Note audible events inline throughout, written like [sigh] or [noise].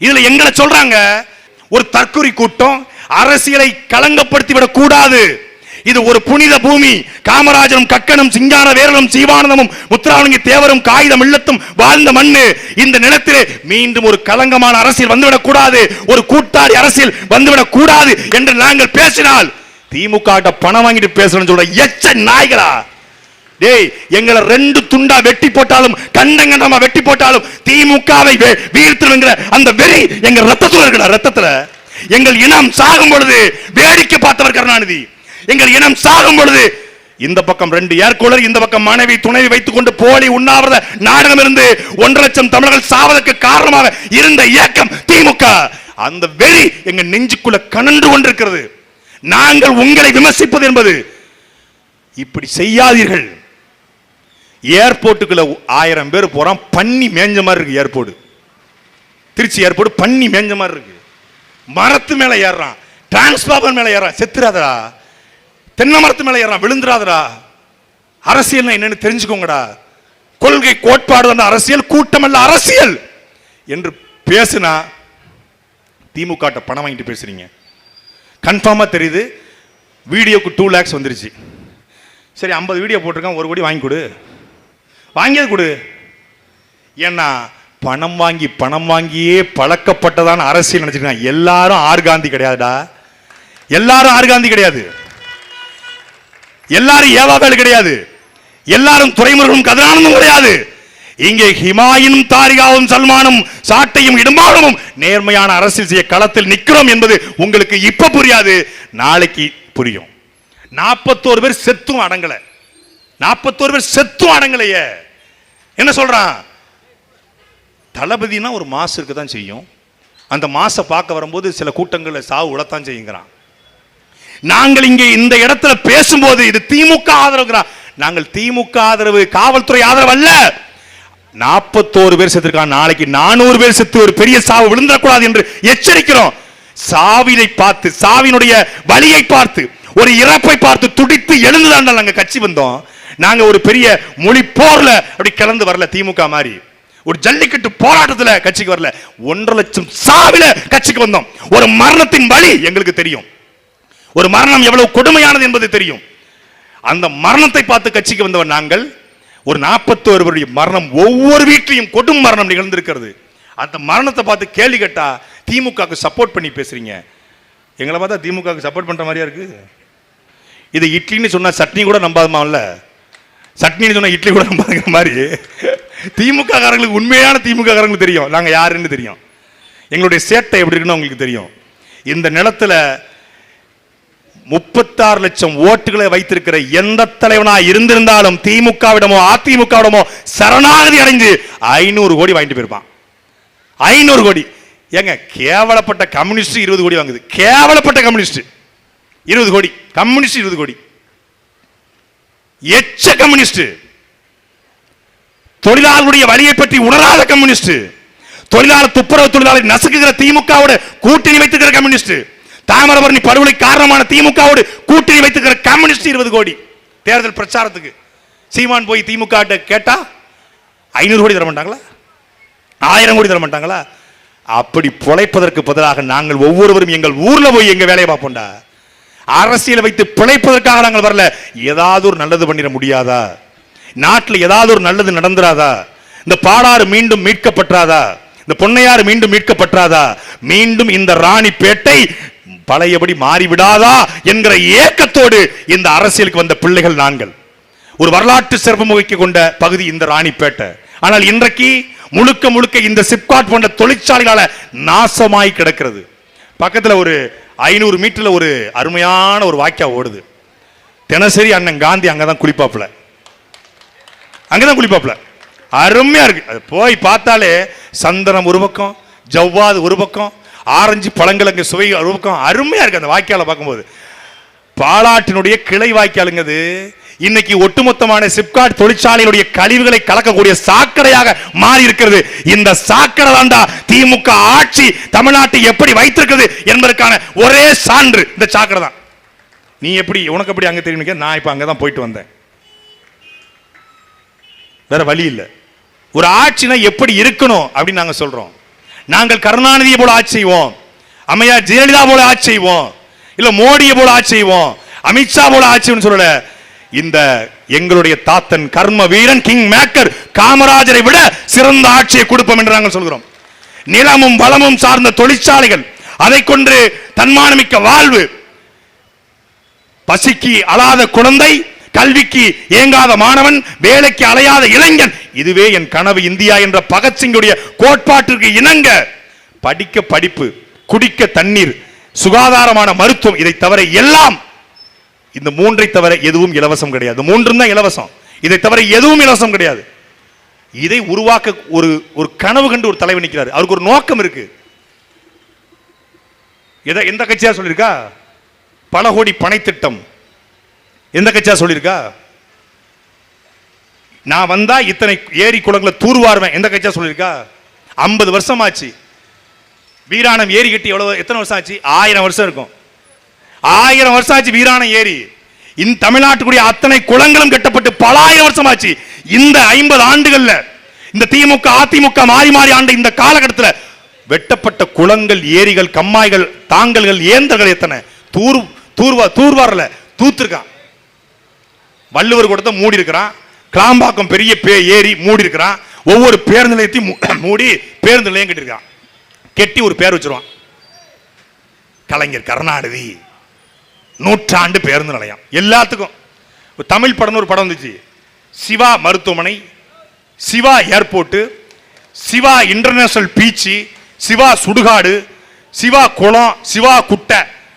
இதுல எங்களை சொல்றாங்க ஒரு தற்குறி கூட்டம் அரசியலை களங்கப்படுத்திவிடக் கூடாது. இது ஒரு புனித பூமி. காமராஜரும் கக்கனும் சிங்கார வேரலும் சீவானந்தமும் முத்துராமலிங்க தேவரும் காகிதம் இல்லத்தும் வாழ்ந்த மண்ணு. இந்த நிலத்திலே மீண்டும் ஒரு கலங்கமான அரசியல் வந்துவிடக் கூடாது. ஒரு கூட்டாளி அரசியல் வந்துவிடக் கூடாது என்று நாங்கள் பேசினால் திமுக கிட்ட பணம் வாங்கிட்டு பேசணும்னு சொல்ற எச்ச நாய்களா? டேய் எங்களை ரெண்டு துண்டா வெட்டி போட்டாலும் கண்டங்கண்டமா வெட்டி போட்டாலும் திமுகவை வீழ்த்துங்கிற அந்த வெறி எங்க ரத்தத்துல இருக்கடா ரத்தத்துல. எங்கள் இனம் சாகும் பொழுது வேடிக்கை பார்த்தவர் கருணாநிதி. எங்கள் இனம் சாகும் பொழுது இந்த பக்கம் ரெண்டு ஏர்கூலர் இந்த பக்கம் மனைவி துணைவி வைத்துக் கொண்டு போலி உண்ணாவிரத நாடகம் இருந்து ஒன்றரை லட்சம் தமிழர்கள் சாவதற்கு காரணமாக இருந்த இயக்கம் திமுக. அந்த வெறி எங்க நெஞ்சுக்குள்ள கனன்று கொண்டிருக்கிறது. நாங்கள் உங்களை விமர்சிப்பது என்பது இப்படி செய்யாதீர்கள். ஏர்போர்ட்டுக்குள்ள ஆயிரம் பேர் போகிறான் பண்ணி மேஞ்ச மாதிரி இருக்கு ஏர்போர்ட் திருச்சி ஏர்போர்ட் பண்ணி மேஞ்ச மாதிரி இருக்கு. மரத்து மேலே ஏறுறான் டிரான்ஸ்பார்மர் மேலே ஏறான் செத்துறாதடா. தென்னை மரத்து மேலே ஏறான் விழுந்துராதடா அரசியல் என்னன்னு தெரிஞ்சுக்கோங்கடா. கொள்கை கோட்பாடு தான் அரசியல் கூட்டம் அல்ல அரசியல் என்று பேசுனா திமுக பணம் வாங்கிட்டு பேசுறீங்க. கன்ஃபார்மாக தெரியுது. வீடியோக்கு டூ லேக்ஸ் வந்துருச்சு. சரி ஐம்பது வீடியோ போட்டிருக்கேன் ஒரு கோடி வாங்கி கொடு. வாங்கியது கொடு. ஏன்னா பணம் வாங்கி பணம் வாங்கியே பழக்கப்பட்டதான அரசியல் நினைச்சிருக்காங்க. எல்லாரும் ஆர்காந்தி கிடையாதுடா. எல்லாரும் ஆர்காந்தி கிடையாது. எல்லாரும் ஏவாவேல் கிடையாது. எல்லாரும் துறைமுருகனும் கதிரானந்தும் கிடையாது. இங்கே ஹிமாயினும் தாரிகாவும் சல்மானும் சாட்டையும் இடும்பாலமும் நேர்மையான அரசியல் செய்ய களத்தில் நிற்கிறோம் என்பது உங்களுக்கு இப்ப புரியாது. நாளைக்கு புரியும். நாற்பத்தோரு பேர் செத்தும் அடங்கல. நாற்பத்தோரு பேர் செத்தும் அடங்கலையே. என்ன சொல்றான்? தளபதினா ஒரு மாசு இருக்க தான் செய்யும். அந்த மாசை பார்க்க வரும்போது சில கூட்டங்களில் சாவு உழத்தான் செய்யுங்கிறான். நாங்கள் இங்கே இந்த இடத்துல பேசும்போது இது திமுக ஆதரவுங்கிறான் நாங்கள் திமுக ஆதரவு காவல்துறை ஆதரவு அல்ல. நாற்பத்தோரு பேர் செத்துருக்கான். நாளைக்கு நானூறு பேர் செத்து ஒரு பெரிய சாவு விழுந்துடக்கூடாது என்று எச்சரிக்கிறோம். சாவினை பார்த்து சாவினுடைய வழியை பார்த்து ஒரு இறப்பை பார்த்து துடித்து எழுந்துதான் நாங்கள் கட்சி வந்தோம். நாங்க ஒரு பெரிய மொழி போர்ல அப்படி கலந்து வரல திமுக மாதிரி ஒரு ஜல்லிக்கட்டு போராட்டத்துல கட்சிக்கு வரல. ஒன்றரை லட்சம் சாவில கட்சிக்கு வந்தோம். ஒரு மரணத்தின் வழி எங்களுக்கு தெரியும். ஒரு மரணம் எவ்வளவு கொடுமையானது என்பது தெரியும். அந்த மரணத்தை பார்த்து கட்சிக்கு வந்தவர் நாங்கள். ஒரு நாற்பத்தோரு பேருடைய மரணம் ஒவ்வொரு வீட்லையும் கொடும் மரணம் நிகழ்ந்திருக்கிறது. அந்த மரணத்தை பார்த்து கேள்வி கேட்டா திமுகவுக்கு சப்போர்ட் பண்ணி பேசுறீங்க. எங்களை பார்த்தா திமுகவுக்கு சப்போர்ட் பண்ற மாதிரியா இருக்கு? இது இட்லின்னு சொன்னா சட்னி கூட நம்பாதமாம்ல சட்னின்னு சொன்னால் இட்லி கூட பார்க்குற மாதிரி. திமுக காரங்களுக்கு உண்மையான திமுககாரங்களுக்கு தெரியும். நாங்கள் யாருன்னு தெரியும். எங்களுடைய சேட்டை எப்படி இருக்குன்னு உங்களுக்கு தெரியும். இந்த நிலத்துல முப்பத்தாறு லட்சம் ஓட்டுகளை வைத்திருக்கிற எந்த தலைவனா இருந்திருந்தாலும் திமுகவிடமோ அதிமுகவிடமோ சரணாகதி அடைஞ்சு ஐநூறு கோடி வாங்கிட்டு போயிருப்பான். ஐநூறு கோடி. ஏங்க கேவலப்பட்ட கம்யூனிஸ்ட் இருபது கோடி வாங்குது. கேவலப்பட்ட கம்யூனிஸ்ட். இருபது கோடி. கம்யூனிஸ்ட் இருபது கோடி. எச்ச கம்யூனிஸ்ட். தொழிலாளர்களுடைய வழியை பற்றி உணராத கம்யூனிஸ்ட். தொழிலாளர் துப்புரவு தொழிலாளர் நசுக்குகிற திமுகவோட கூட்டணி வைத்துக்கிற கம்யூனிஸ்ட். தாமிரபரணி படுகொலை காரணமான திமுகவோடு கூட்டணி வைத்துக்கிற கம்யூனிஸ்ட் இருபது கோடி. தேர்தல் பிரச்சாரத்துக்கு. சீமான் போய் திமுக கேட்டா ஐநூறு கோடி தர மாட்டாங்களா? ஆயிரம் கோடி தர மாட்டாங்களா? அப்படி பொழைப்பதற்கு பதிலாக நாங்கள் ஒவ்வொருவரும் எங்கள் ஊர்ல போய் எங்க வேலையை பார்ப்போம்டா. அரசியலை வைத்து பிழைப்பதற்காக நாங்கள் வரல. ஏதாவது ஒரு நல்லது பண்ணிட முடியாதா? நாட்டில் ஏதாவது ஒரு நல்லது நடந்துராதா? இந்த பாலாறு மீண்டும் மீட்கப்பட்டாதா இந்த பொன்னையாறு மீண்டும் மீட்கப்பட்டாதா மீண்டும் இந்த ராணிப்பேட்டை பழையபடி மாறிவிடாதா என்கிற ஏக்கத்தோடு இந்த அரசியலுக்கு வந்த பிள்ளைகள் நாங்கள். ஒரு வரலாற்று சிறப்பு முகைக்கு கொண்ட பகுதி இந்த ராணிப்பேட்டை. ஆனால் இன்றைக்கு முழுக்க முழுக்க இந்த சிப்காட் போன்ற தொழிற்சாலைகளால் நாசமாய் கிடக்கிறது. பக்கத்தில் ஒரு ஐநூறு மீட்டரில் ஒரு அருமையான ஒரு வாக்கியா ஓடுது. தினசரி அண்ணன் காந்தி அங்கதான் குளிப்பாப்புல. அங்கதான் குளிப்பாப்புல. அருமையாக இருக்கு. அது போய் பார்த்தாலே சந்தனம் ஒரு பக்கம் ஜவ்வாது ஒரு பக்கம் ஆரஞ்சு பழங்கிழங்கு சுவை ஒரு பக்கம். அருமையாக இருக்கு அந்த வாக்கியால் பார்க்கும்போது. பாலாட்டினுடைய கிளை வாய்க்காலுங்கிறது இன்னைக்கு ஒட்டுமொத்தமான சிப்காட் தொழிற்சாலையினுடைய கழிவுகளை கலக்கக்கூடிய சாக்கடையாக மாறி இருக்கிறது இந்த சாக்கடை தாண்டா திமுக ஆட்சி தமிழ்நாட்டை எப்படி வைத்திருக்கிறது என்பதற்கான ஒரே சான்று இந்த சாக்கடை தான். நீ எப்படி உனக்கு எப்படி அங்க தெரியும் நான் இப்ப அங்கதான் போயிட்டு வந்தேன். வேற வழி இல்லை. ஒரு ஆட்சினா எப்படி இருக்கணும் அப்படின்னு நாங்க சொல்றோம். நாங்கள் கருணாநிதியை போல ஆட்சி செய்வோம். அம்மையார் ஜெயலலிதா போல ஆட்சி செய்வோம். இல்ல மோடியை போல ஆட்சி செய்வோம். அமித்ஷா போல ஆட்சி செய்வோம்னு சொல்லல. இந்த எங்களுடைய தாத்தன் கர்ம வீரன் கிங் மேக்கர் காமராஜரை விட சிறந்த ஆட்சியை கொடுப்போம் என்று நாங்கள் சொல்கிறோம். நிலமும் வளமும் சார்ந்த தொழிற்சாலைகள் அதை கொண்டு தன்மானமிக்க வாழ்வு பசிக்கு அழாத குழந்தை கல்விக்கு ஏங்காத மாணவன் வேலைக்கு அலையாத இளைஞன் இதுவே என் கனவு இந்தியா என்ற பகத்சிங்குடைய கோட்பாட்டிற்கு இணங்க படிக்க படிப்பு குடிக்க தண்ணீர் சுகாதாரமான மருத்துவம் இதை தவிர எல்லாம் இந்த மூன்றை தவிர எதுவும் இலவசம் கிடையாது. மூன்றும் தான் இலவசம். இதை தவிர எதுவும் இலவசம் கிடையாது. இதை உருவாக்க ஒரு ஒரு கனவு கண்டு ஒரு தலைவர் நிற்கிறார். அவருக்கு ஒரு நோக்கம் இருக்கு. எதை எந்த கட்சியா சொல்லியிருக்கா? பல கோடி பனை திட்டம் எந்த கட்சியா சொல்லியிருக்கா? நான் வந்தா இத்தனை ஏரி குளங்களை தூர்வாருவேன். எந்த கட்சியா சொல்லியிருக்கா? ஐம்பது வருஷம் ஆச்சு வீராணம் ஏரி கட்டி எவ்வளவு எத்தனை வருஷம் ஆச்சு ஆயிரம் வருஷம் இருக்கும். ஆயிரம் வருஷம் ஆச்சு வீராணம் ஏரி இந்த தமிழ்நாட்டுக்குரிய அத்தனை குளங்களும் கட்டப்பட்டு பல ஆயிரம் வருஷம் ஆச்சு இந்த ஐம்பது ஆண்டுகள்ல இந்த திமுக அதிமுக மாறி மாறி ஆண்ட இந்த காலகட்டத்தில் வெட்டப்பட்ட குளங்கள் ஏரிகள் கம்மாய்கள் தாங்கல்கள் ஏந்தர்கள் எத்தனை? தூர் தூர்வா தூர்வாரில் தூத்துருக்கான். வள்ளுவர் கூடத்தை மூடி இருக்கிறான் கிளாம்பாக்கம் பெரிய பே ஏரி மூடி இருக்கிறான் ஒவ்வொரு பேருந்து நிலையத்தையும் [clears throat] மூடி பேருந்து நிலையம் கட்டியிருக்கான். கெட்டி ஒரு பேர் வச்சிருவான். கலைஞர் கருணாநிதி. நூற்றாண்டு பேருந்து நிலையம். எல்லாத்துக்கும். தமிழ் படம்னு ஒரு படம் வந்துச்சு. சிவா மருத்துவமனை Siva airport Siva international beach Siva சுடுகாடு சிவா குளம் சிவா குட்டை.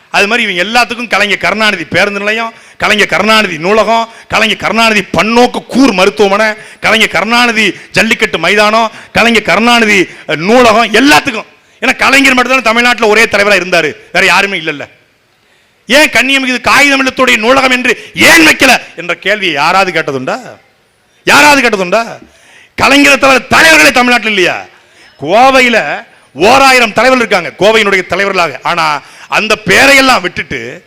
அது மாதிரி இவங்க எல்லாத்துக்கும் கலைஞர் கருணாநிதி பேருந்து நிலையம் கலைஞர் கருணாநிதி நூலகம் கலைஞர் கருணாநிதி பன்னோக்கு கூர் மருத்துவமனை கலைஞர் கருணாநிதி ஜல்லிக்கட்டு மைதானம் கலைஞர் கருணாநிதி நூலகம் எல்லாத்துக்கும். ஏன்னா கலைஞர் மட்டும்தான் தமிழ்நாட்டில் ஒரே தலைவராக இருந்தார். வேற யாருமே இல்லைல்ல. ஏன் கண்ணியம் இது காகிதம் நூலகம் என்று ஏன் வைக்கல? என்ற கேள்வியை யாராவது கேட்டதுண்டா? யாராவது கேட்டதுண்டா? கலைஞரை தவிர தலைவர்களே தமிழ்நாட்டில் இல்லையா? கோவையில ஓராயிரம் தலைவர்கள் இருக்காங்க கோவையினுடைய தலைவர்களாக. ஆனா அந்த பேரையெல்லாம் விட்டுட்டு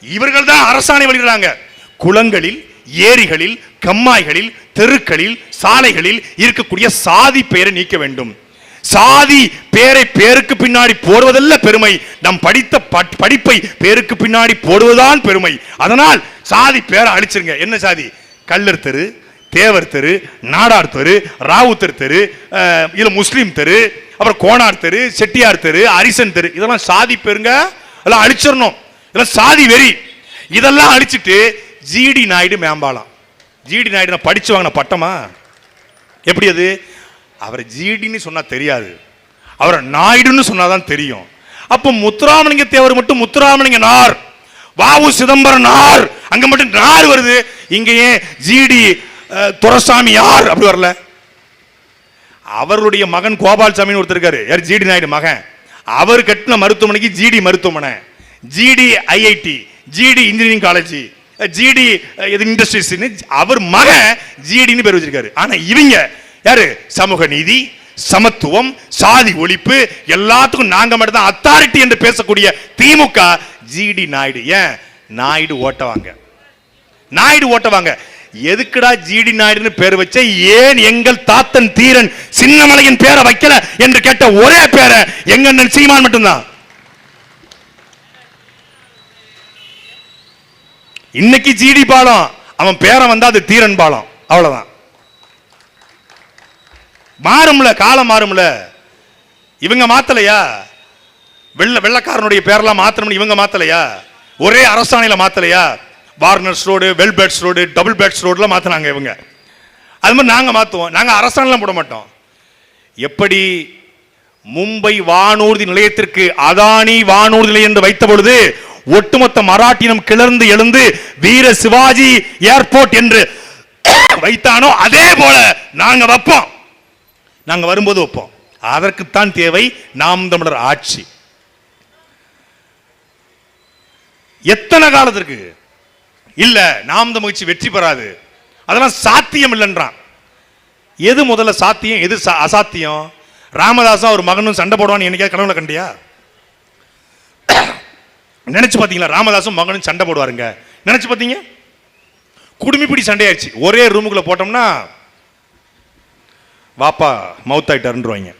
இவர்கள் தான் அரசாணை வெளியிடுறாங்க. குளங்களில் ஏரிகளில் கம்மாய்களில் தெருக்களில் சாலைகளில் இருக்கக்கூடிய சாதி பெயரை நீக்க வேண்டும். சாதி பேரை பேருக்கு பின்னாடி போடுவதல்ல பெருமை. நம் படித்த பட்- படிப்பை பேருக்கு பின்னாடி போடுவதுதான் பெருமை. அதனால் சாதி பேரை அழிச்சிருங்க. என்ன சாதி? கல்லர் தெரு தேவர் தெரு நாடார் தெரு ராவுத்தர் தெரு இல்லை முஸ்லீம் தெரு அப்புறம் கோனார் தெரு செட்டியார் தெரு அரிசன் தெரு. இதெல்லாம் சாதி பேருங்க? இதெல்லாம் அழிச்சிடணும். இதெல்லாம் சாதி வெறி. இதெல்லாம் அழிச்சிட்டு ஜிடி நாயுடு மேம்பாலம். ஜிடி நாயுடு நான் படிச்சு வாங்கின பட்டமா? எப்படி அது? அவரை ஜிடின்னு சொன்னால் தெரியாது. அவரை நாயுடுன்னு சொன்னால் தான் தெரியும். அப்போ முத்துராமலிங்க தேவர் மட்டும் முத்துராமலிங்க நார் வாவு சிதம்பரம் நார் அங்கே மட்டும் நார் வருது. இங்கேயே ஏன் ஜிடி துரசாமி யார்? அப்படி வரல. அவருடைய மகன் கோபால்சாமின்னு ஒருத்தர் இருக்காரு. யார்? ஜிடி நாயுடு மகன். அவர் கட்டின மருத்துவமனைக்கு ஜிடி மருத்துவமனை. GD IIT GD engineering college GD இது இண்டஸ்ட்ரீஸ் அவர் மகன் ஜிடின்னு பேர் வச்சிருக்காரு. ஆனால் இவங்க யாரு? சமூக நீதி சமத்துவம் சாதி ஒழிப்பு எல்லாத்துக்கும் நாங்க மட்டும் தான் அத்தாரிட்டி என்று பேசக்கூடிய திமுக ஜிடி நாயுடு. ஏன்? நாயுடு ஓட்டவாங்க. நாயுடு ஓட்டவாங்க. எதுக்குடா ஜிடி நாயுடுன்னு பேர் வச்ச ஏன் எங்கள் தாத்தன் தீரன் சின்னமலையின் பேரை வைக்கல என்று கேட்ட ஒரே பேரை எங்க அண்ணன் சீமான் மட்டும்தான். இன்னைக்கு ஜிடி பாலம். அவன் பேரை வந்தா அது தீரன் பாலம். அவ்வளவுதான். மாறும்ல காலம் மாறும்ல. இவங்க மாத்தலையா? வெள்ள வெள்ளக்காரனுடைய பேரெல்லாம் மாத்தணும்னு இவங்க மாத்தலையா? ஒரே அரசாணையில மாத்தலையா? வார்னர்ஸ் ரோடு வெல்பேட்ஸ் ரோடு டபுள் பேட்ஸ் ரோடுலாம் மாத்தினாங்க இவங்க. அது மாதிரி நாங்க மாத்துவோம். நாங்க அரசாணைலாம் போட மாட்டோம். எப்படி மும்பை வானூர்தி நிலையத்திற்கு அதானி வானூர்தி நிலையம் என்று வைத்த பொழுது ஒட்டுமொத்த மராட்டினம் கிளர்ந்து எழுந்து வீர சிவாஜி ஏர்போர்ட் என்று வைத்தானோ அதே போல நாங்க வைப்போம். நாங்கள் வரும்போது வைப்போம். அதற்குத்தான் தேவை நாம் தமிழர் ஆட்சி. எத்தனை காலத்திற்கு இல்ல நாம் தமிழ்ச்சி வெற்றி பெறாது. அதெல்லாம் சாத்தியம் இல்லைன்றான். எது முதல்ல சாத்தியம்? எது சா- அசாத்தியம்? ராமதாசும் ஒரு மகனும் சண்டை போடுவான்னு என்னைக்காவது கனவுல கண்டியா? நினைச்சு பார்த்தீங்களா ராமதாசும் மகனும் சண்டை போடுவாருங்க. நினைச்சு பார்த்தீங்க குடுமிப்பிடி சண்டையாச்சு. ஒரே ரூமுக்குள்ள போட்டோம்னா வாப்பா மவுத் ஆகிட்டாருன்றவாங்க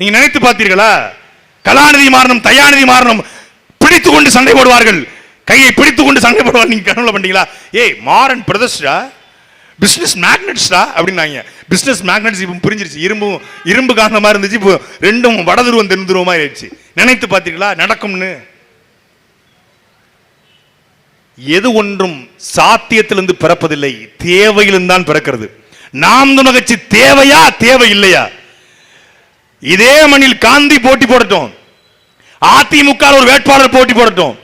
நீங்க நினைத்து பார்த்தீர்களா? கலாநிதி மாறணும் தயாநிதி மாறணும் பிடித்து கொண்டு சண்டை போடுவார்கள். கையை பிடித்து கொண்டு சண்டை போடுவார் நீங்க கனவுல பண்றீங்களா? ஏய் மாறன் பிரதர்ஸ்டா? பிஸ்னஸ் மேக்னட்ஸ்டா அப்படின்னாங்க. பிஸ்னஸ் மேக்னெட்ஸ் இப்போ புரிஞ்சிருச்சு. இரும்பும் இரும்பு காரணமாக இருந்துச்சு. இப்போ ரெண்டும் வடதுருவம் தென்துருவமாக ஆயிடுச்சு நினைத்து பார்த்தீங்களா நடக்கும்னு. எது ஒன்றும் சாத்தியத்திலிருந்து பிறப்பதில்லை தேவையிலிருந்து தான் பிறக்கிறது. நாம் தமிழர் தேவையா தேவை இல்லையா? இதே மண்ணில் காந்தி போட்டி போடட்டும். அதிமுக ஒரு வேட்பாளர் போட்டி போடட்டும்.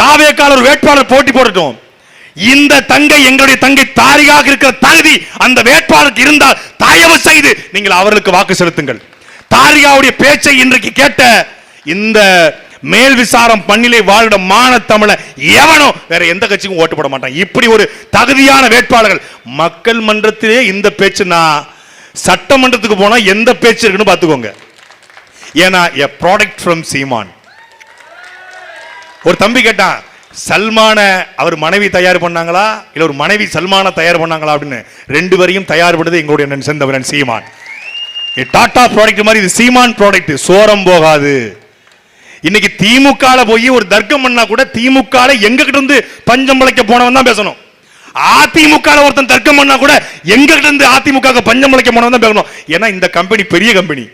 தாவேக்கால ஒரு வேட்பாளர் போட்டி போடட்டும். இந்த தங்கை எங்களுடைய தங்கை தாரியாக இருக்கிற தகுதி அந்த வேட்பாளருக்கு இருந்தால் தயவு செய்து நீங்கள் அவர்களுக்கு வாக்கு செலுத்துங்கள். தாரிகாவுடைய பேச்சை இன்றைக்கு கேட்ட இந்த மேல் விசாரம் பண்ணிலே வாழ்கிற மான தமிழ எவனோ? வேற எந்த கட்சிக்கும் ஓட்டு போட மாட்டான். இப்படி ஒரு தகுதியான வேட்பாளர்கள் மக்கள் மன்றத்திலே இந்த பேச்சுனா சட்டமன்றத்துக்கு போனா எந்த பேச்சு இருக்குன்னு பாத்துக்கோங்க ஏன்னா எ ப்ராடக்ட் ஃப்ரம் சீமான். ஒரு தம்பி கேட்டான் சல்மான அவர் மனைவி தயார் பண்ணாங்களா? இல்ல ஒரு மனைவி சல்மான தயார் பண்ணாங்களா அப்படின்னு ரெண்டு வரையும் தயார் பண்ணது எங்களுடைய நண்பன் சீமான். டாடா ப்ராடக்ட் மாதிரி இது சீமான் ப்ராடக்ட் சோரம் போகாது. இன்னைக்கு திமுக போய் ஒரு தர்க்கம் பண்ணா கூட திமுக எங்க கிட்ட இருந்து பஞ்சம் பிழைக்க போனவன் தான் பேசணும். அதிமுக ஒருத்தன் தர்க்கம் பண்ணா கூட எங்க கிட்ட இருந்து அதிமுக பஞ்சம் பிழைக்க போனவன் தான் பேசணும். ஏன்னா இந்த கம்பெனி பெரிய கம்பெனி.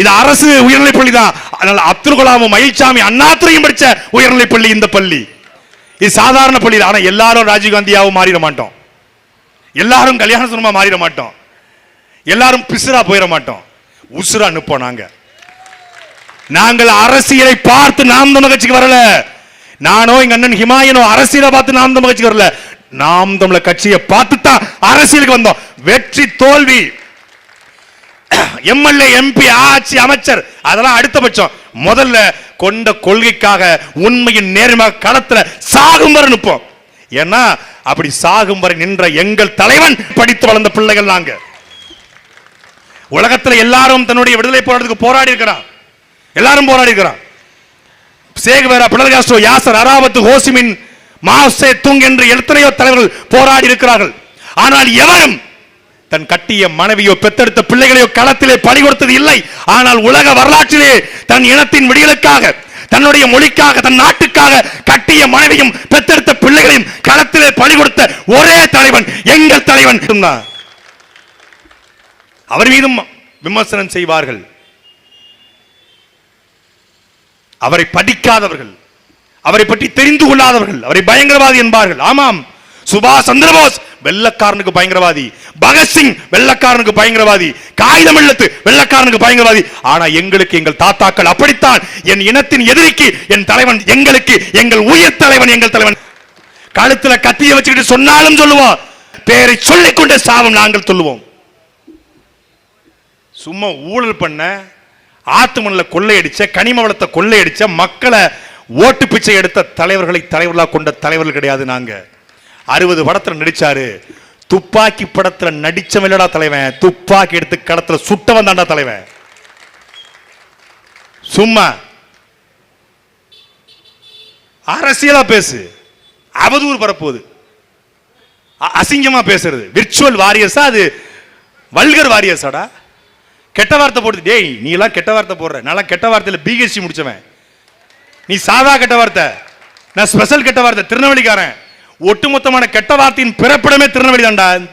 இது அரசு உயர்நிலை பள்ளி தான். அதனால அப்துல் கலாமும் மயில்சாமி அண்ணாத்துறையும் படிச்ச உயர்நிலைப் பள்ளி இந்த பள்ளி. இது சாதாரண பள்ளி தான். ஆனா எல்லாரும் ராஜீவ்காந்தியாவும் மாறிட மாட்டோம். எல்லாரும் கல்யாண சுனமா மாறிட மாட்டோம். எல்லாரும் பிசுரா போயிட மாட்டோம். உசுரா நிப்போம் நாங்கள் நாங்கள் அரசியலை பார்த்து நாம் தமிழ் கட்சிக்கு வரல. நானோ எங்க அண்ணன் ஹிமாயனோ அரசியலை பார்த்து நாம் தமிழ் கட்சிக்கு வரல. நாம் தமிழர் கட்சியை பார்த்து தான் அரசியலுக்கு வந்தோம். வெற்றி தோல்வி. எம்எல்ஏ எம்பி ஆட்சி அமைச்சர் அதெல்லாம் அடுத்த பட்சம். முதல்ல கொண்ட கொள்கைக்காக உண்மையின் நேர்மையாக களத்துல சாகும் வரை நிற்போம். ஏன்னா அப்படி சாகும் வரை நின்ற எங்கள் தலைவன் படித்து வளர்ந்த பிள்ளைகள் நாங்க. உலகத்துல எல்லாரும் தன்னுடைய விடுதலை போராட்டத்துக்கு போராடி இருக்கிறான். எல்லாரும் போராடி இருக்கிறான் Che Guevara Fidel Castro Yasser Arafat Ho Chi Minh Mao Tse tung என்று எத்தனையோ தலைவர்கள் போராடி இருக்கிறார்கள் ஆனால் எவரும் தன் கட்டிய மனைவியோ பெத்தெடுத்த பிள்ளைகளையோ களத்திலே பலி கொடுத்தது இல்லை. ஆனால் உலக வரலாற்றிலே தன் இனத்தின் விடியலுக்காக தன்னுடைய மொழிக்காக தன் நாட்டுக்காக கட்டிய மனைவியும் பெத்தெடுத்த பிள்ளைகளையும் களத்திலே பலி கொடுத்த ஒரே தலைவன் எங்கள் தலைவன். அவர் மீதும் விமர்சனம் செய்வார்கள். அவரை படிக்காதவர்கள் அவரை பற்றி தெரிந்து கொள்ளாதவர்கள் அவரை பயங்கரவாதி என்பார்கள். ஆமாம் சுபாஷ் சந்திரபோஸ் வெள்ளக்காரனுக்கு பயங்கரவாதி பகத்சிங் வெள்ளக்காரனுக்கு பயங்கரவாதி காகிதம் எழுத்து வெள்ளக்காரனுக்கு பயங்கரவாதி. ஆனா எங்களுக்கு எங்கள் தாத்தாக்கள் அப்படித்தான். என் இனத்தின் எதிரிக்கு என் தலைவன் எங்களுக்கு எங்கள் உயிர் தலைவன் எங்கள் தலைவன். கழுத்துல கத்திய வச்சுக்கிட்டு சொன்னாலும் சொல்லுவோம் பேரை சொல்லிக்கொண்டே சாவம் நாங்கள் சொல்லுவோம். சும்மா ஊழல் பண்ண ஆத்துமனில் கொள்ளையடிச்ச கனிம வளத்தை கொள்ளையடிச்ச மக்களை ஓட்டு பிச்சை எடுத்த தலைவர்களை தலைவர்களாக கொண்ட தலைவர்கள் கிடையாது நாங்க. அறுபது படத்தில் நடிச்சாரு. துப்பாக்கி படத்துல நடித்தவன் இல்லடா தலைவன். துப்பாக்கி எடுத்து கடத்துல சுட்டவன் தாண்டா தலைவன். சும்மா. அரசியலா பேசு. அவதூறு பரப்புவது. அசிங்கமா பேசுறது. விர்ச்சுவல் வாரியர்ஸா அது? வல்கர் வாரியர்ஸாடா கெட்ட வார்த்தை போடுது. டேய் நீ எல்லாம் கெட்ட வார்த்தை போடுற. நல்லா கெட்ட வார்த்தையில் பிஹெச்சி முடிச்சவன். நீ சாதா கெட்ட வார்த்தை. நான் ஸ்பெஷல் கெட்ட வார்த்தை. திருநெல்வேலிக்காரன். ஒட்டுமொத்தமான கெட்ட வார்த்தையின் பிறப்பிடமே திருநெல்வேலி தான்டா.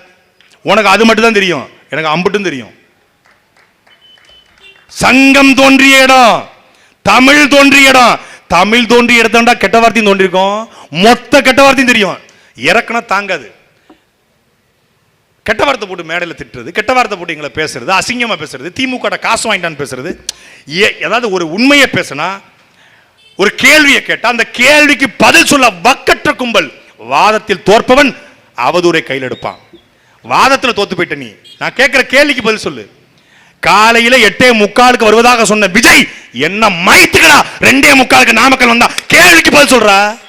உனக்கு அது மட்டும் தான் தெரியும். எனக்கு அம்புட்டும் தெரியும். சங்கம் தோன்றிய இடம். தமிழ் தோன்றிய இடம். தமிழ் தோன்றிய இடத்தாண்டா கெட்ட வார்த்தையும் தோன்றிருக்கோம் மொத்த கெட்ட வார்த்தையும் தெரியும். இறக்குனா தாங்காது. கெட்ட வார்த்தை போட்டு மேடையில் திட்டுறது கெட்ட வார்த்தை போட்டு எங்களை பேசுறது அசிங்கமாக பேசுறது திமுக காசு வாங்கிட்டான்னு பேசுறது. ஏ- ஏதாவது ஒரு உண்மையை பேசுனா ஒரு கேள்வியை கேட்டால் அந்த கேள்விக்கு பதில் சொல்ல வக்கற்ற கும்பல். வாதத்தில் தோற்பவன் அவதூரை கையில் எடுப்பான். வாதத்தில் தோத்து போயிட்ட நீ. நான் கேட்குற கேள்விக்கு பதில் சொல்லு. காலையில எட்டே முக்காலுக்கு வருவதாக சொன்ன விஜய் என்ன மைத்துக்கடா? ரெண்டே முக்காலுக்கு நாமக்கல் வந்தா கேள்விக்கு பதில் சொல்ற?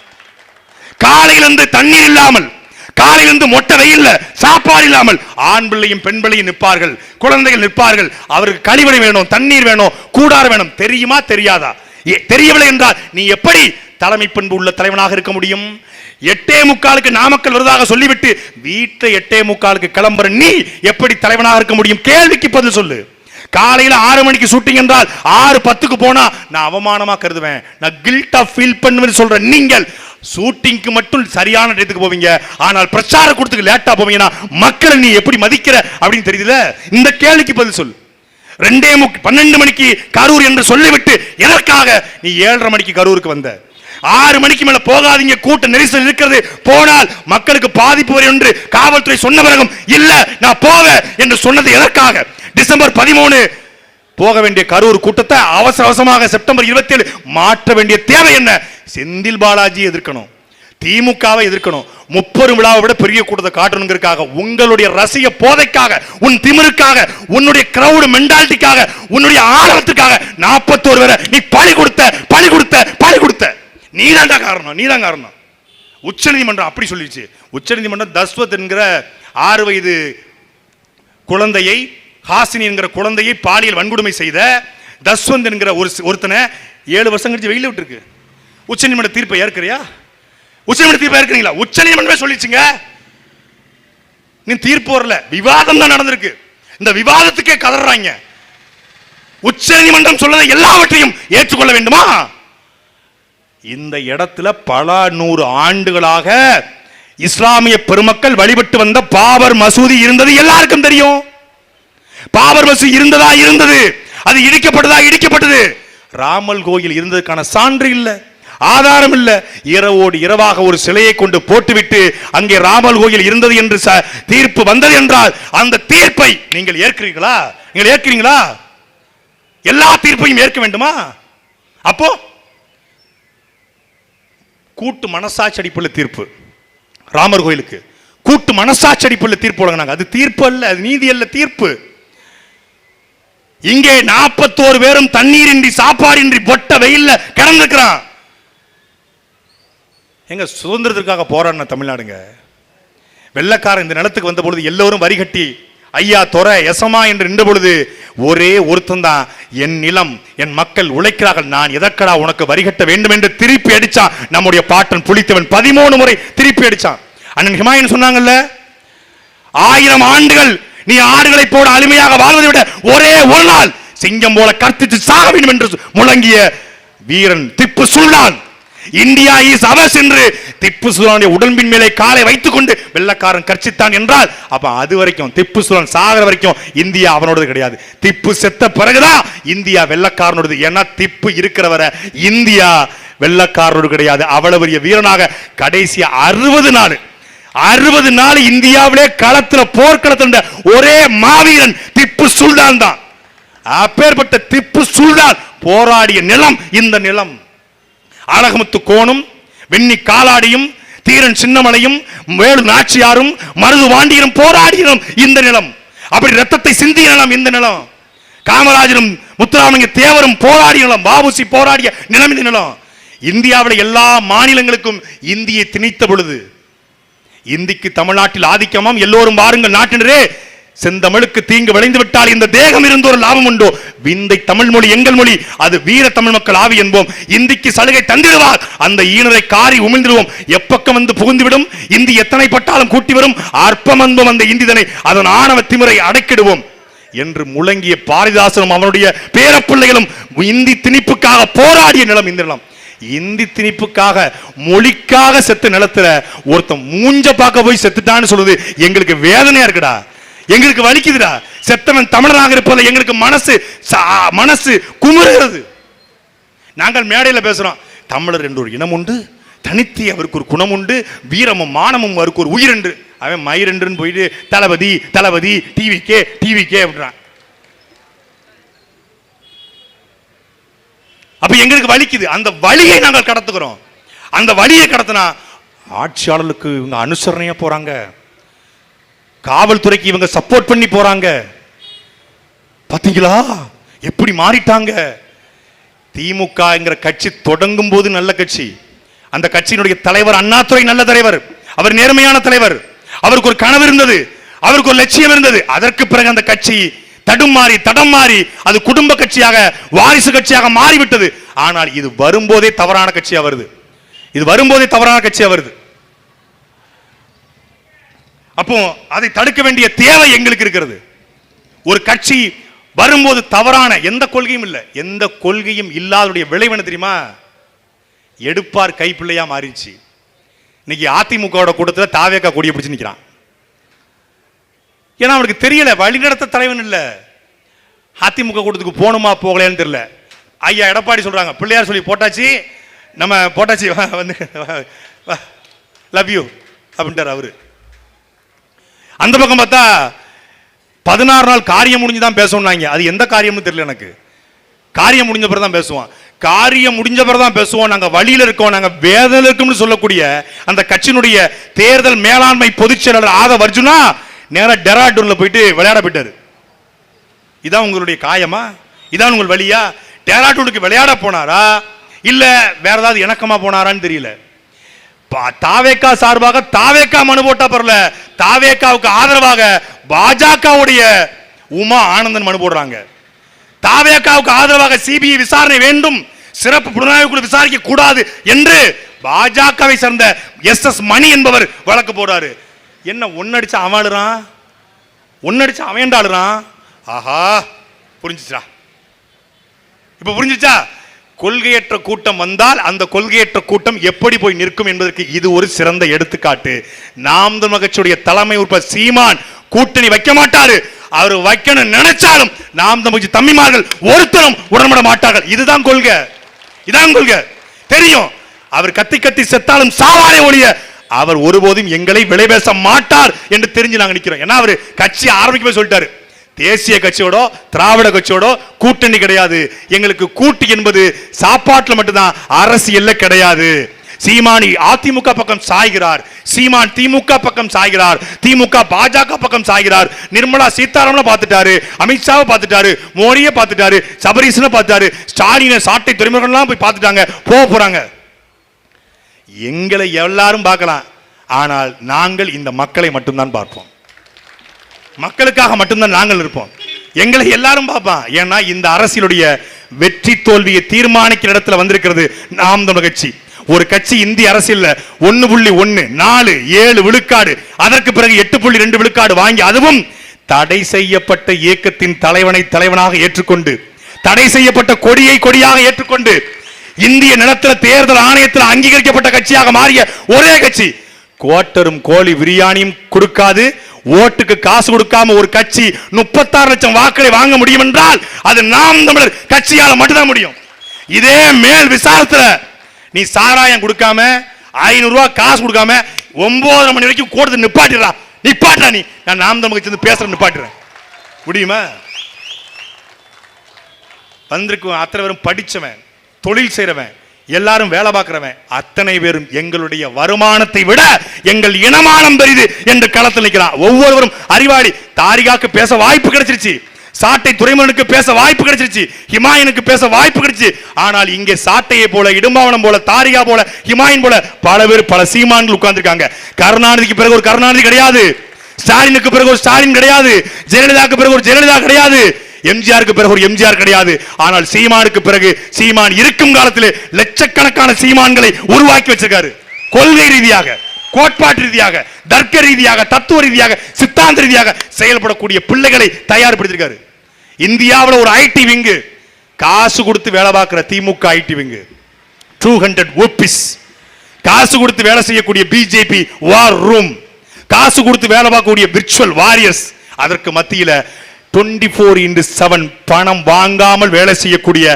காலையில இருந்து தண்ணீர் இல்லாமல் காலையிலிருந்து மொட்டை வெயில்ல சாப்பாடு இல்லாமல் ஆண் பிள்ளையும் பெண் பிள்ளையும் நிற்பார்கள் குழந்தைகள் நிற்பார்கள். அவருக்கு கழிவறை வேணும் தண்ணீர் வேணும் கூடார் வேணும். தெரியுமா தெரியாதா? ஏ- தெரியவில்லை என்றால் நீ எப்படி தலைமை பண்பு உள்ள தலைவனாக இருக்க முடியும்? எட்டே முக்காலுக்கு நாமக்கல் வருவதாக சொல்லிவிட்டு வீட்டை எட்டே முக்காலுக்கு கிளம்புற நீ எப்படி தலைவனாக இருக்க முடியும்? கேள்விக்கு பதில் சொல்லு. காலையில ஆறு மணிக்கு ஷூட்டிங் என்றால் ஆறு பத்துக்கு போனா நான் அவமானமா கருதுவேன். நான் கில்ட்டா ஃபீல் பண்ணுவேன் சொல்றேன் நீங்கள் ஷூட்டிங்க்கு மட்டும் சரியான டேத்துக்கு போவீங்க. ஆனால் பிரச்சார கூட்டத்துக்கு லேட்டா போவீங்கன்னா மக்களை நீ எப்படி மதிக்கிற அப்படின்னு தெரியுதுல இந்த கேள்விக்கு பதில் சொல். ரெண்டே முக் பன்னெண்டு மணிக்கு கரூர் என்று சொல்லிவிட்டு எதற்காக நீ ஏழரை மணிக்கு கரூருக்கு வந்த? ஆறு மணிக்கு மேல போகாதீங்க. கூட்ட நெரிசல் இருக்கிறது. போனால் மக்களுக்கு பாதிப்பு வரும் என்று காவல்துறை சொன்ன பிறகும் இல்ல நான் போவேன் என்று சொன்னது எதற்காக? டிசம்பர் பதிமூணு போக வேண்டிய கரூர் கூட்டத்தை அவசர அவசரமாக செப்டம்பர் இருபத்தி ஏழு மாற்ற வேண்டிய தேவை என்ன? செந்தில் பாலாஜி எதிர்க்கணும். திமுகவை எதிர்க்கணும். முப்பெரும் விழாவை விட பெரிய கூட்டத்தை காட்டணுங்கிறதுக்காக உங்களுடைய ரசிக போதைக்காக உன் திமிருக்காக உன்னுடைய கிரௌடு மென்டாலிட்டிக்காக உன்னுடைய ஆழத்துக்காக நாற்பத்தோரு பேரை நீ பழி கொடுத்த பழி கொடுத்த பழி கொடுத்த. நீதான்டா காரணம் நீதான் காரணம். உச்சநீதிமன்றம் அப்படி சொல்லிடுச்சு. உச்சநீதிமன்றம் தஸ்வத் என்கிற ஆறு வயது குழந்தையை ஹாசினி என்கிற குழந்தையை பாலியல் வன்கொடுமை செய்த தஸ்வந்த் என்கிற ஒரு ஒருத்தனை ஏழு வருஷம் கழிச்சு வெயில் விட்டுருக்கு. உச்சநீதிமன்ற தீர்ப்பை ஏற்கிறியா? உச்சநீதிமன்ற தீர்ப்பை ஏற்கிறீங்களா? உச்சநீதிமன்றமே சொல்லிச்சுங்க. நீ தீர்ப்பு வரல. விவாதம் தான் நடந்திருக்கு. இந்த விவாதத்துக்கே கதறாங்க. உச்சநீதிமன்றம் சொல்லதை எல்லாவற்றையும் ஏற்றுக்கொள்ள வேண்டுமா? இந்த இடத்துல பல நூறு ஆண்டுகளாக இஸ்லாமிய பெருமக்கள் வழிபட்டு வந்த பாபர் மசூதி இருந்தது எல்லாருக்கும் தெரியும். பாபர் மசூதி இருந்ததா இருந்தது. அது இடிக்கப்பட்டதா இடிக்கப்பட்டது. ராமல் கோயில் இருந்ததுக்கான சான்று இல்லை. ஆதாரம் இல்ல இரவோடு இரவாக ஒரு சிலையை கொண்டு போட்டுவிட்டு அங்கே ராமல் கோயில் இருந்தது என்று ச- தீர்ப்பு வந்தது என்றால் அந்த தீர்ப்பை நீங்கள் ஏற்கிறீர்களா? நீங்கள் ஏற்கிறீங்களா? எல்லா தீர்ப்பையும் ஏற்க வேண்டுமா? அப்போ கூட்டு மனசாட்சி அடிப்புள்ள தீர்ப்பு. ராமர் கோயிலுக்கு. கூட்டு மனசாட்சி அடிப்புள்ள தீர்ப்பு வழங்கினாங்க. அது தீர்ப்பு அல்ல அது நீதி அல்ல தீர்ப்பு. இங்கே நாற்பத்தோரு பேரும் தண்ணீரின்றி சாப்பாடின்றி பொட்ட வெயில்ல கிடந்திருக்கிறான். எங்க சுதந்திரத்திற்காக போராடின தமிழ்நாடுங்க. வெள்ளக்காரன் இந்த நிலத்துக்கு வந்த பொழுது எல்லோரும் வரி கட்டி ஐயா தொரை எசமா என்று நின்ற பொழுது ஒரே ஒருத்தந்தான் என் நிலம் என் மக்கள் உழைக்கிறார்கள் நான் எதற்கடா உனக்கு வரி கட்ட வேண்டும் என்று திருப்பி அடிச்சான். நம்முடைய பாட்டன் புலித்தவன் பதிமூணு முறை திருப்பி அடிச்சான். அண்ணன் ஹிமாயன் சொன்னாங்கல்ல ஆயிரம் ஆண்டுகள் நீ ஆடுகளை போட அழுமையாக வாழ்வதை விட ஒரே ஒரு நாள் சிங்கம் போல கர்த்தித்து சாக வேண்டும் என்று முழங்கிய வீரன் Tipu Sultan. India is ours என்று திப்பு சுல்தானுடைய உடம்பின் மேலே காலை வைத்துக் கொண்டு வெள்ளக்காரன் கர்ச்சித்தான் என்றால் அப்ப அது வரைக்கும் திப்பு சுல்தான் சாகிற வரைக்கும் இந்தியா அவனோடது கிடையாது. திப்பு செத்த பிறகுதான் இந்தியா வெள்ளக்காரனோடது. ஏன்னா திப்பு இருக்கிற வரை இந்தியா வெள்ளக்காரனோடு கிடையாது. அவ்வளவு பெரிய வீரனாக கடைசி அறுபது நாள் அறுபது நாள் இந்தியாவிலே களத்துல போர்க்களத்துல ஒரே மாவீரன் திப்பு சுல்தான் தான். அப்பேற்பட்ட திப்பு சுல்தான் போராடிய நிலம் இந்த நிலம். அழகமுத்து கோணும் வெண்ணி காலாடியும் தீரன் சின்னமலையும் வேலு நாச்சியாரும் மருது வாண்டியரும் போராடிய இந்த நிலம். அப்படி ரத்தத்தை சிந்திய நிலம் இந்த நிலம். காமராஜரும் முத்துராமலிங்க தேவரும் போராடிய நிலம் பாபுசி போராடிய நிலம் இந்த நிலம். இந்தியாவில் எல்லா மாநிலங்களுக்கும் இந்தியை திணித்த பொழுது இந்திக்கு தமிழ்நாட்டில் ஆதிக்கமாம். எல்லோரும் வாருங்கள் நாட்டினரே. செந்தமிழுக்கு தீங்கு விளைந்து விட்டால் இந்த தேகம் இருந்து ஒரு லாபம் உண்டோ? விந்தை தமிழ் மொழி எங்கள் மொழி அது வீர தமிழ் மக்கள் ஆவி என்போம். இந்திக்கு சலுகை தந்திடுவார். அந்த ஈனரை காரி உமிழ்ந்துடுவோம். எப்பக்கம் வந்து புகுந்துவிடும்? இந்தி எத்தனை பட்டாலும் கூட்டி வரும்? அற்பம் அன்பும் அந்த இந்திதனை அதன் ஆணவ திமுறை அடக்கிடுவோம். என்று முழங்கிய பாரிதாசனும் அவனுடைய பேரப்பிள்ளைகளும் இந்தி திணிப்புக்காக போராடிய நிலம் இந்த நிலம். இந்தி திணிப்புக்காக மொழிக்காக செத்து நிலத்துல ஒருத்தன் மூஞ்ச பார்க்க போய் செத்துட்டான்னு சொல்லுது. எங்களுக்கு வேதனையா இருக்குடா. எங்களுக்கு வலிக்குதுடா. செத்தவன் தமிழனாக இருப்பதை எங்களுக்கு மனசு சா- மனசு குமுறுகிறது. நாங்கள் மேடையில் பேசுறோம். தமிழர் என்று ஒரு இனம் உண்டு தனித்து அவருக்கு ஒரு குணம் உண்டு வீரமும் மானமும் அவருக்கு ஒரு உயிர் என்று. அவன் மயிரென்றுன்னு போயிட்டு Thalapathy Thalapathy TV K TV K அப்படின்றான். அப்ப எங்களுக்கு வலிக்குது. அந்த வலியை நாங்கள் கடத்துக்கிறோம் அந்த வலியை கடத்தினா ஆட்சியாளர்களுக்கு இவங்க அனுசரணையா போறாங்க. காவல்துறைக்கு இவங்க சப்போர்ட் பண்ணி போறாங்க. பாத்தீங்களா? எப்படி மாறிட்டாங்க? திமுகங்கிற கட்சி தொடங்கும் போது நல்ல கட்சி. அந்த கட்சியினுடைய தலைவர் அண்ணாதுரை நல்ல தலைவர். அவர் நேர்மையான தலைவர். அவருக்கு ஒரு கனவு இருந்தது. அவருக்கு ஒரு லட்சியம் இருந்தது. அதற்கு பிறகு அந்த கட்சி தடுமாறி மாறி தடம் மாறி அது குடும்ப கட்சியாக வாரிசு கட்சியாக மாறிவிட்டது. ஆனால் இது வரும்போதே தவறான கட்சியா வருது. இது வரும்போதே தவறான கட்சியா வருது. அப்போ அதை தடுக்க வேண்டிய தேவை எங்களுக்கு இருக்கிறது. ஒரு கட்சி வரும்போது தவறான எந்த கொள்கையும் இல்லை. எந்த கொள்கையும் இல்லாதடைய விளைவு என்ன தெரியுமா? எடுப்பார் கைப்பிள்ளையா மாறிடுச்சு. இன்னைக்கு அதிமுகவோட கூட்டத்தில் தாவேக்கா கொடியை பிடிச்சு நிற்கிறான் ஏன்னா அவனுக்கு தெரியல வழிநடத்த தலைவன் இல்லை. அதிமுக கூட்டத்துக்கு போகணுமா போகலையான்னு தெரியல. ஐயா எடப்பாடி சொல்றாங்க பிள்ளையார் சொல்லி போட்டாச்சு நம்ம போட்டாச்சு வா, வந்து லவ் யூ அப்படின்ட்டார் அவரு. அந்த பக்கம் பார்த்தா பதினாறு நாள் காரியம் முடிஞ்சு தான் பேசணும்னாங்க. அது எந்த காரியம்னு தெரியல எனக்கு. காரியம் முடிஞ்ச பிறகு தான் பேசுவோம். காரியம் முடிஞ்ச பிறகு தான் பேசுவோம். நாங்கள் வழியில் இருக்கோம். நாங்கள் வேதனையில இருக்கோம்னு சொல்லக்கூடிய அந்த கட்சியினுடைய தேர்தல் மேலாண்மை பொதுச் செயலாளர் ஆதவ அர்ஜுனா நேராக டெராடூனில் போயிட்டு விளையாட போயிட்டாரு. இதான் உங்களுடைய காயமா? இதான் உங்கள் வழியா? டெராடூனுக்கு விளையாட போனாரா? இல்லை வேற ஏதாவது இணக்கமாக போனாரான்னு தெரியல. பா- தாவேக்கா சார்பாக தாவேக்கா மனு போட்டா பரல தாவேக்காவுக்கு ஆதரவாக பாஜகவுடைய உமா ஆனந்தன் மனு போடுறாங்க. தாவேக்காவுக்கு ஆதரவாக சிபிஐ விசாரணை வேண்டும். சிறப்பு புலனாய்வு குழு விசாரிக்க கூடாது என்று பாஜகவை சேர்ந்த எஸ் எஸ் மணி என்பவர் வழக்கு போடுறாரு. என்ன ஒன்னடிச்சு அவளுறான் ஒன்னடிச்சு அவன்டாளுறான் ஆஹா புரிஞ்சிச்சா இப்ப புரிஞ்சிச்சா? கொள்கையற்ற கூட்டம் வந்தால் அந்த கொள்கையற்ற கூட்டம் எப்படி போய் நிற்கும் என்பதற்கு இது ஒரு சிறந்த எடுத்துக்காட்டு. நாம் மகச்சுடைய தலைமை உறுப்ப சீமான் கூட்டணி வைக்க மாட்டாரு. அவர் வைக்கணும் நினைச்சாலும் நாம் தமிழ் கட்சி தம்பிமார்கள் ஒருத்தரும் உடன்பட மாட்டார்கள். இதுதான் கொள்கை. இதான் கொள்கை. தெரியும். அவர் கத்தி கத்தி செத்தாலும் சாவாரே ஒழிய அவர் ஒருபோதும் எங்களை விலை பேச மாட்டார் என்று தெரிஞ்சு நாங்கள் நிற்கிறோம் ஏன்னா அவர் கட்சி ஆரம்பிக்கவே சொல்லிட்டாரு. தேசிய கட்சியோட திராவிட கட்சியோட கூட்டணி கிடையாது. எங்களுக்கு கூட்டு என்பது சாப்பாட்டில் மட்டும்தான் அரசியல்ல கிடையாது. சீமானி அதிமுக பக்கம் சாய்கிறார். சீமான் திமுக பக்கம் சாய்கிறார். திமுக பாஜக பக்கம் சாய்கிறார். நிர்மலா சீதாராமனை பார்த்துட்டாரு அமித்ஷாவை பார்த்துட்டாரு மோடியை பார்த்துட்டாரு சபரீசனை பார்த்துட்டாரு ஸ்டாலினை சாட்டை துறைமுகம்லாம் போய் பார்த்துட்டாங்க. போக போறாங்க. எங்களை எல்லாரும் பார்க்கலாம். ஆனால் நாங்கள் இந்த மக்களை மட்டும்தான் பார்ப்போம். மக்களுக்காக மட்டும்தான் நாங்கள் இருப்போம். எங்களை எல்லாரும் பார்ப்பான் ஏன்னா இந்த அரசியலுடைய வெற்றி தோல்வியை தீர்மானிக்கிற இடத்துல வந்திருக்கிறது நாம் தமிழ் கட்சி. ஒரு கட்சி இந்திய அரசியல்ல ஒன்னு புள்ளி ஒன்னு நாலு ஏழு விழுக்காடு அதற்கு பிறகு எட்டு புள்ளி ரெண்டு விழுக்காடு வாங்கி அதுவும் தடை செய்யப்பட்ட இயக்கத்தின் தலைவனை தலைவனாக ஏற்றுக்கொண்டு தடை செய்யப்பட்ட கொடியை கொடியாக ஏற்றுக்கொண்டு இந்திய நிலத்துல தேர்தல் ஆணையத்தில் அங்கீகரிக்கப்பட்ட கட்சியாக மாறிய ஒரே கட்சி. கோட்டரும் கோழி பிரியாணியும் கொடுக்காது ஓட்டுக்கு காசு கொடுக்காம ஒரு கட்சி முப்பத்தாறு லட்சம் வாக்களை வாங்க முடியும் என்றால் அது நாம் தமிழர் கட்சியால் மட்டும்தான் முடியும். இதே மேல் விசாரத்துல நீ சாராயம் கொடுக்காம ஐநூறு ரூபாய் காசு கொடுக்காம ஒன்பதரை மணி வரைக்கும் கூட்டத்தை நிப்பாட்டிடுறா. நிப்பாட்டா நீ. நான் நாம் தமிழ் கட்சி பேசுற நிப்பாட்டுறேன். முடியுமா? வந்திருக்கும் அத்தனை பேரும் படிச்சவன் தொழில் செய்கிறவன் எல்லாரும் வேலை பார்க்கிறவன். அத்தனை பேரும் எங்களுடைய வருமானத்தை விட எங்கள் இனமானம் பெரிது என்று களத்தில் நிற்கிறான். ஒவ்வொருவரும் அறிவாளி தாரிகாக்கு பேச வாய்ப்பு கிடைச்சிருச்சு. சாட்டை துறைமுகனுக்கு பேச வாய்ப்பு கிடைச்சிருச்சு. ஹிமாயனுக்கு பேச வாய்ப்பு கிடைச்சு ஆனால் இங்கே சாட்டையை போல இடும்பாவனம் போல தாரிகா போல ஹிமாயன் போல பல பேர் பல சீமான்கள் உட்கார்ந்துருக்காங்க. கருணாநிதிக்கு பிறகு ஒரு கருணாநிதி கிடையாது. ஸ்டாலினுக்கு பிறகு ஒரு ஸ்டாலின் கிடையாது. ஜெயலலிதாக்கு பிறகு ஒரு ஜெயலலிதா கிடையாது. எம்ஜிஆருக்கு பிறகு ஒரு எம்ஜிஆர் கிடையாது. ஆனால் சீமானுக்கு பிறகு சீமான் இருக்கும் காலத்திலே லட்சக்கணக்கான சீமான்களை உருவாக்கி வச்சிருக்காரு. கொள்கை ரீதியாக கோட்பாட்டு ரீதியாக தர்க்க ரீதியாக தத்துவ ரீதியாக சித்தாந்த ரீதியாக செயல்படக்கூடிய பிள்ளைகளை தயார்படுத்திருக்காரு. இந்தியாவில் ஒரு ஐடி விங்கு காசு கொடுத்து வேலை பார்க்கிற DMK IT wing two hundred ஓபிஸ் காசு கொடுத்து வேலை செய்யக்கூடிய பிஜேபி வார் ரூம் காசு கொடுத்து வேலை பார்க்கக்கூடிய விர்ச்சுவல் வாரியர்ஸ் அதற்கு மத்தியில டுவெண்ட்டி ஃபோர் இன்டு செவன் பணம் வாங்காமல் வேலை செய்யக்கூடிய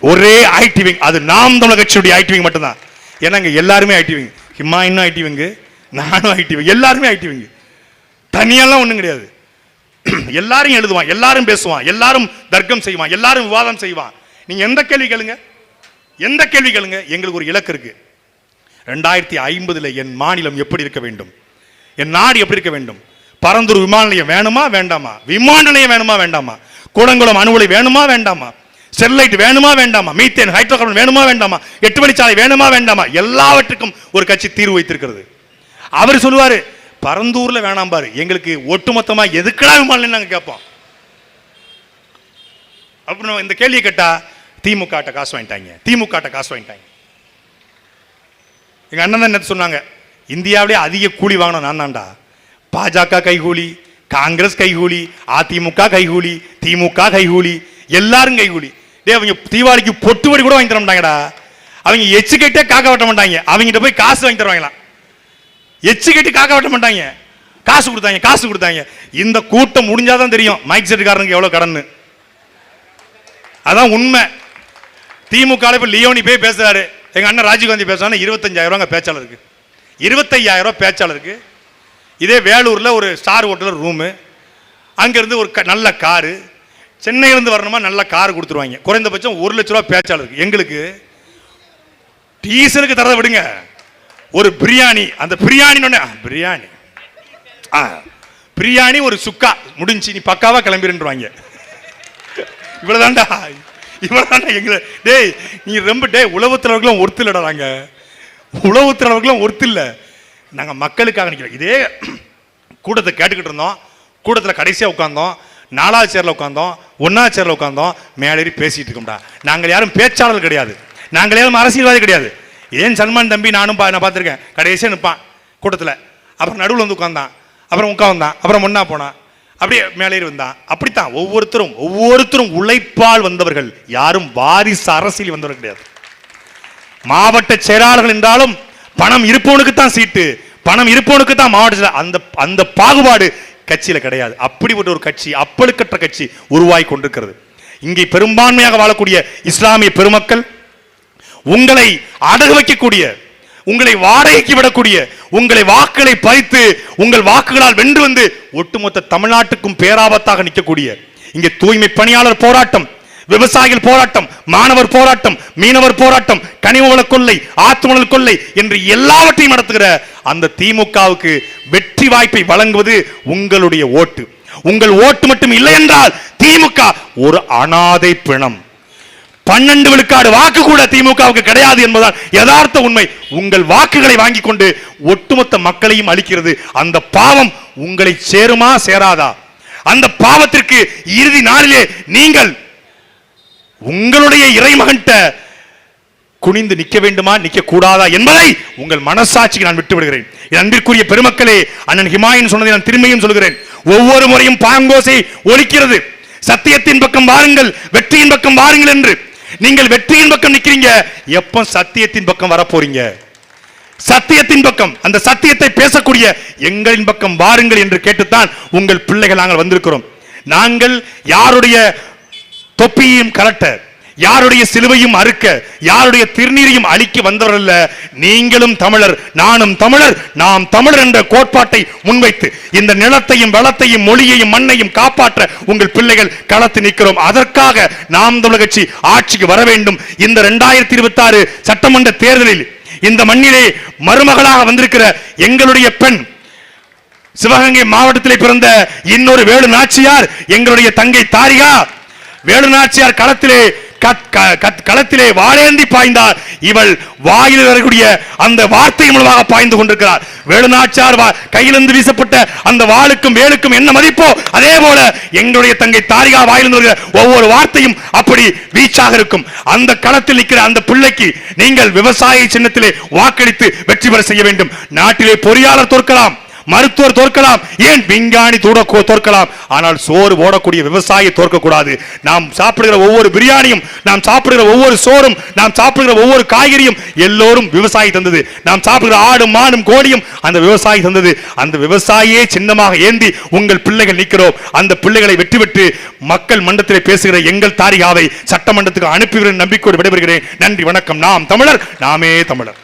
ஒரே ஐடிவிங் அது நாம் தமிழக கட்சியுடைய ஐடிவிங் மட்டும்தான். ஏன்னாங்க எல்லாருமே ஐடிவிங் ஹிமாயினும் ஐடிவிங்கு நானும் ஐடிவிங் எல்லாருமே ஐடிவிங் தனியெல்லாம் ஒன்றும் கிடையாது. [clears throat] எல்லாரும் எழுதுவான் எல்லாரும் பேசுவான் எல்லாரும் தர்க்கம் செய்வான் எல்லாரும் விவாதம் செய்வான். நீங்கள் எந்த கேள்வி கேளுங்க? எந்த கேள்வி கேளுங்க? எங்களுக்கு ஒரு இலக்கு இருக்கு. ரெண்டாயிரத்தி ஐம்பதுல என் மாநிலம் எப்படி இருக்க வேண்டும்? என் நாடு எப்படி இருக்க வேண்டும்? பரந்தூர் விமான நிலையம் வேணுமா வேண்டாமா? விமான நிலையம் வேணுமா வேண்டாமா? கூடங்குளம் அணுவலை வேணுமா வேண்டாமா? ஸ்டெர்லைட் வேணுமா வேண்டாமா? மீத்தேன் ஹைட்ரோ கார்பன் வேணுமா வேண்டாமா? எட்டு வழிச்சாலை வேணுமா வேண்டாமா? எல்லாவற்றுக்கும் ஒரு கட்சி தீர்வு வைத்திருக்கிறது. அவர் சொல்லுவார் பரந்தூரில் வேணாம் பாரு. எங்களுக்கு ஒட்டுமொத்தமாக எதுக்குடா விமான நிலையம் கேட்போம். அப்புறம் இந்த கேள்வியை கேட்டால் திமுக காசு வாங்கிட்டாங்க. திமுக காசு வாங்கிட்டாங்க. எங்கள் அண்ணன் தான் என்ன சொன்னாங்க? இந்தியாவிலே அதிக கூலி வாங்கின நான் தான்டா. பாஜக கைகூலி காங்கிரஸ் கைகூலி அதிமுக கைகூலி திமுக கைகூலி எல்லாரும் கைகூலி. டே அவங்க தீபாவளிக்கு பொட்டு வடி கூட வாங்கி தர மாட்டாங்கடா. அவங்க எச்சு கேட்டே காக்க வெட்ட மாட்டாங்க. அவங்ககிட்ட போய் காசு வாங்கி தருவாங்களாம் எச்சு கேட்டு காக்க வெட்ட மாட்டாங்க. காசு கொடுத்தாங்க காசு கொடுத்தாங்க. இந்த கூட்டம் முடிஞ்சாதான் தெரியும் மைக் செட்டுக்காரனுக்கு எவ்வளோ கடன்னு. அதான் உண்மை. திமுக இப்போ லியோனி போய் பேசுறாரு. எங்கள் அண்ணன் ராஜீவ்காந்தி பேசுறாங்க இருபத்தஞ்சாயிரம் ரூபாங்க பேச்சாளருக்கு. இருபத்தையாயிரம் ரூபா பேச்சாளருக்கு. இதே வேலூரில் ஒரு ஸ்டார் ஹோட்டலில் ரூமு அங்கேருந்து ஒரு க- நல்ல காரு. சென்னையிலேருந்து வரணுமா? நல்ல கார் கொடுத்துருவாங்க. குறைந்தபட்சம் ஒரு லட்ச ரூபா பேச்சாளருக்கு எங்களுக்கு டீசலுக்கு தரதை விடுங்க. ஒரு பிரியாணி. அந்த பிரியாணின்னு பிரியாணி. ஆ பிரியாணி ஒரு சுக்கா. முடிஞ்சு நீ பக்காவா கிளம்பிருன்றாங்க இவ்வளோதான்டா இவ்வளோதாண்டா எங்களை. டேய் நீ ரொம்ப டேய் உழவுத்திறவர்களும் ஒருத்தலடா நாங்க. உழவுத்திறவர்களும் ஒருத்தில்லை. நாங்கள் மக்களுக்காக நிக்கிறோம். இதே கூட்டத்தை கேட்டுக்கிட்டு இருந்தோம். கூட்டத்தில் கடைசியாக உட்காந்தோம் நாலாவது சேரில் உட்காந்தோம் ஒன்றாவது சேரில் உட்காந்தோம் மேலேறி பேசிகிட்டு இருக்கோம்டா. நாங்கள் யாரும் பேச்சாளர் கிடையாது. நாங்கள் யாரும் அரசியல்வாதி கிடையாது. ஏன் சல்மான் தம்பி நானும் பா- நான் பார்த்துருக்கேன். கடைசியாக நிற்பான் கூட்டத்தில். அப்புறம் நடுவில் வந்து உட்காந்தான் அப்புறம் உட்காந்தான் அப்புறம் ஒன்றா போனான். அப்படியே மேலேறி வந்தான். அப்படித்தான் ஒவ்வொருத்தரும் ஒவ்வொருத்தரும் உழைப்பால் வந்தவர்கள். யாரும் வாரிசு அரசியல் வந்தவர்கள் கிடையாது. மாவட்ட செயலாளர்கள் என்றாலும் பணம் இருப்பவனுக்கு தான் சீட்டு பணம் இருப்பவனுக்கு தான் மாவட்ட அந்த அந்த பாகுபாடு கட்சியில கிடையாது. அப்படிப்பட்ட ஒரு கட்சி அப்பழுக்கற்ற கட்சி உருவாகி கொண்டிருக்கிறது. இங்கே பெரும்பான்மையாக வாழக்கூடிய இஸ்லாமிய பெருமக்கள் உங்களை அடகு வைக்கக்கூடிய உங்களை வாடகைக்கு விடக்கூடிய உங்களை வாக்குகளை பறித்து உங்கள் வாக்குகளால் வென்று வந்து ஒட்டுமொத்த தமிழ்நாட்டுக்கும் பேராபத்தாக நிற்கக்கூடிய இங்கே தூய்மை பணியாளர் போராட்டம் விவசாயிகள் போராட்டம் மாணவர் போராட்டம் மீனவர் போராட்டம் கனிமவள கொள்ளை ஆத்துமணல் கொள்ளை என்று எல்லாவற்றையும் நடத்துகிற அந்த திமுகவுக்கு வெற்றி வாய்ப்பை வழங்குவது உங்களுடைய ஓட்டு. உங்கள் ஓட்டு மட்டும் இல்லை என்றால் திமுக ஒரு அனாதை பிணம். பன்னெண்டு விழுக்காடு வாக்கு கூட திமுகவுக்கு கிடையாது என்பதால் யதார்த்த உண்மை உங்கள் வாக்குகளை வாங்கி கொண்டு ஒட்டுமொத்த மக்களையும் அளிக்கிறது அந்த பாவம் உங்களை சேருமா சேராதா? அந்த பாவத்திற்கு இறுதி நாளிலே நீங்கள் உங்களுடைய இறைமகன்கிட்ட குனிந்து நிக்க வேண்டுமா நிற்க கூடாதா என்பதை உங்கள் மனசாட்சிக்கு நான் விட்டு விடுகிறேன் என் அன்பிற்குரிய பெருமக்களே அண்ணன் ஹிமாயின் சொன்னதை நான் திரும்பியும் சொல்கிறேன். ஒவ்வொரு முறையும் பாங்கோசை ஒலிக்கிறது. சத்தியத்தின் பக்கம் வாருங்கள் வெற்றியின் பக்கம் வாருங்கள் என்று. நீங்கள் வெற்றியின் பக்கம் நிக்கிறீங்க எப்ப சத்தியத்தின் பக்கம் வரப்போறீங்க? சத்தியத்தின் பக்கம் அந்த சத்தியத்தை பேசக்கூடிய எங்களின் பக்கம் வாருங்கள் என்று கேட்டுத்தான் உங்கள் பிள்ளைகள் நாங்கள் வந்திருக்கிறோம். நாங்கள் யாருடைய தொப்பியையும் கலட்ட யாருடைய சிலுவையும் அறுக்க யாருடைய திருநீரையும் அழிக்க வந்தவர் அல்ல நீங்களும் தமிழர் நானும் தமிழர் நாம் தமிழர் என்ற கோட்பாட்டை முன்வைத்து இந்த நிலத்தையும் வளத்தையும் மொழியையும் மண்ணையும் காப்பாற்ற உங்கள் பிள்ளைகள் களத்து நிற்கிறோம். அதற்காக நாம் தமிழர் கட்சி ஆட்சிக்கு வர வேண்டும். இந்த இரண்டாயிரத்தி இருபத்தி ஆறு சட்டமன்ற தேர்தலில் இந்த மண்ணிலே மருமகளாக வந்திருக்கிற எங்களுடைய பெண் சிவகங்கை மாவட்டத்திலே பிறந்த இன்னொரு வேலு நாச்சியார் எங்களுடைய தங்கை தாரிகா வேலுநாச்சியார் களத்திலே கத்- க- கத்- களத்திலே வாழேந்தி பாய்ந்தார். இவள் வாயில் வரக்கூடிய அந்த வார்த்தை மூலமாக பாய்ந்து கொண்டிருக்கிறார். வேலுநாச்சார் கையிலிருந்து வீசப்பட்ட அந்த வாளுக்கும் வேலுக்கும் என்ன மதிப்போ அதே போல எங்களுடைய தங்கை தாரிகா வாயிலிருந்து வருகிற ஒவ்வொரு வார்த்தையும் அப்படி வீச்சாக இருக்கும். அந்த களத்தில் நிற்கிற அந்த பிள்ளைக்கு நீங்கள் விவசாய சின்னத்திலே வாக்களித்து வெற்றி பெற செய்ய வேண்டும். நாட்டிலே பொறியாளர் தோற்கலாம். மருத்துவர் தோற்கலாம். ஏன் விஞ்ஞானி தூட தோற்கலாம்? ஆனால் சோறு ஓடக்கூடிய விவசாயி தோற்க கூடாது நாம் சாப்பிடுகிற ஒவ்வொரு பிரியாணியும் நாம் சாப்பிடுகிற ஒவ்வொரு சோறும் நாம் சாப்பிடுகிற ஒவ்வொரு காய்கறியும் எல்லோரும் விவசாயி தந்தது. நாம் சாப்பிடுகிற ஆடும் மாடும் கோழியும் அந்த விவசாயி தந்தது. அந்த விவசாயியே சின்னமாக ஏந்தி உங்கள் பிள்ளைகள் நிற்கிறோம். அந்த பிள்ளைகளை வெற்றி பெற்று மக்கள் மன்றத்தில் பேசுகிற எங்கள் தாரிகாவை சட்டமன்றத்துக்கு அனுப்புகிறேன் நம்பிக்கையோடு விடைபெறுகிறேன். நன்றி வணக்கம். நாம் தமிழர் நாமே தமிழர்.